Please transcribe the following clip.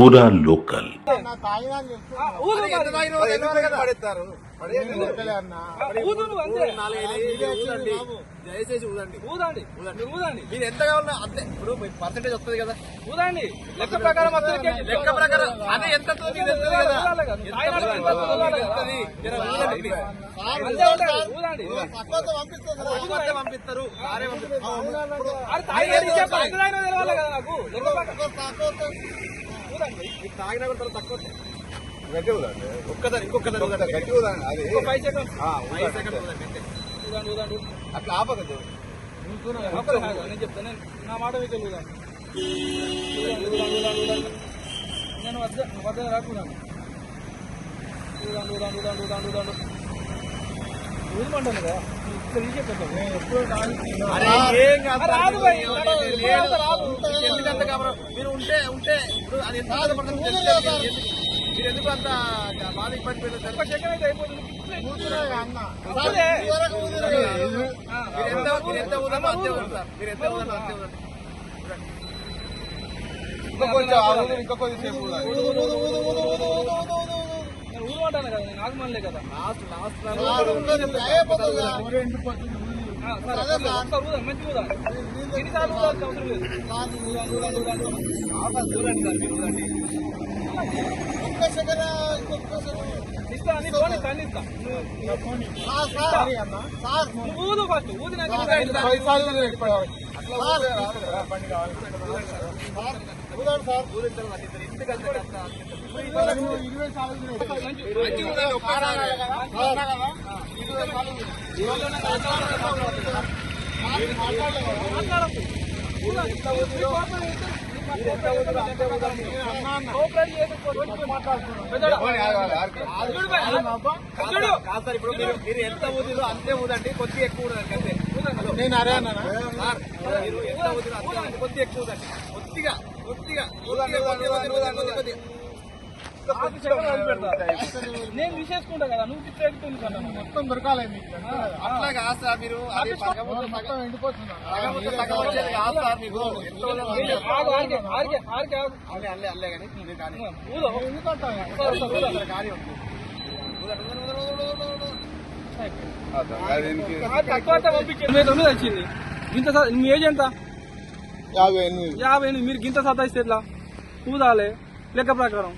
పూరా లోకల్ దయచేసి ఊదండి ఊదండి ఊదండి మీరు ఎంత కావాలన్నా అంతే ఇప్పుడు పర్సెంటేజ్ వస్తుంది కదా ఊదండి లెక్క ప్రకారం లెక్క ప్రకారం అదే ఎంత ఎంత పంపిస్తారు పంపిస్తారు తాగినా కూడా తర్వాత తక్కువ ఫైవ్ సెకండ్స్ సెకండ్ అంతే. ఊదండి ఊదండి అట్లా ఆపకద్దు. ఒక్కరు కాదు, నేను చెప్తాను నా మాట మీకు ఊదండి నేను వద్ద వద్ద రాకున్నాను ఊదండి ఊదండి ఊదండి ఊదండి ఊదండి ఊదమంటాను కదా? ఎందుకంత గాబరా? మీరు ఉంటే ఉంటే ఇప్పుడు అది ఎంత మీరు ఎందుకు అంత బాధ ఇబ్బంది మీరు ఎంత అంతే అంతే నేను ఊదమంటాను కదా నేను ఆగమనలే కదా. లాస్ట్ లాస్ట్ ఒకసారి ఊదండి, మంచిగా ఊదండి. ఎన్నిసార్లు ఊదాల్సిన అవసరం లేదు. చూడండి సార్ మీరు ఊదండి ఇస్తా, నీ ఫోన్ ఇస్తా, అన్ని ఇస్తా. నువ్వు ఊదు ఫస్ట్, ఊదినాక మాట్లాడుతున్నాం. కాదు సార్ ఇప్పుడు మీరు మీరు ఎంత ఊదిలో అంతే ఊదండి కొద్దిగా ఎక్కువ ఊదండి అంతే నేను అరే ఊదండి కొద్దిగా ఎక్కువ కొద్దిగా కొద్దిగా. నేను తీసేసుకుంటా కదా నువ్వు మొత్తం దొరకాలి మీకు. అట్లా కాదు సార్ మీరు మొత్తం తొమ్మిది వచ్చింది ఇంత స- మీ ఏజ్ ఎంత యాభై ఎనిమిది. యాభై ఎనిమిది. మీరు గింత సతాయిస్తే ఎట్లా? ఊదాలే. లెక్క ప్రకారం.